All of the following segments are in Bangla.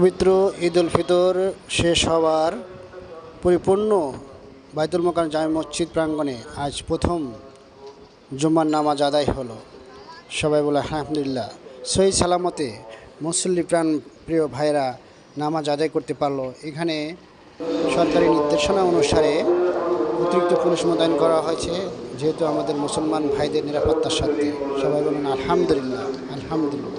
পবিত্র ঈদ উল ফিতর শেষ হওয়ার পরিপূর্ণ বাইতুল মোকাম জামে মসজিদ প্রাঙ্গণে আজ প্রথম জুম্মার নামাজ আদায় হলো। সবাই বলে, আলহামদুলিল্লাহ। সহি সালামতে মুসল্লি প্রাণ প্রিয় ভাইরা নামাজ আদায় করতে পারল। এখানে সরকারি নির্দেশনা অনুসারে অতিরিক্ত পুলিশ মোতায়েন করা হয়েছে, যেহেতু আমাদের মুসলমান ভাইদের নিরাপত্তার সাথে সবাই বলেন, আলহামদুলিল্লাহ। আলহামদুলিল্লাহ।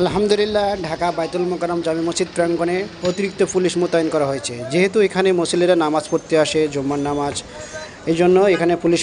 আলহামদুলিল্লাহ, ঢাকা বাইতুল মোকারম জামি মসজিদ প্রাঙ্গণে অতিরিক্ত পুলিশ মোতায়েন করা হয়েছে। যেহেতু এখানে মুসলিরা নামাজ পড়তে আসে, জুম্মার নামাজ এই জন্য এখানে পুলিশ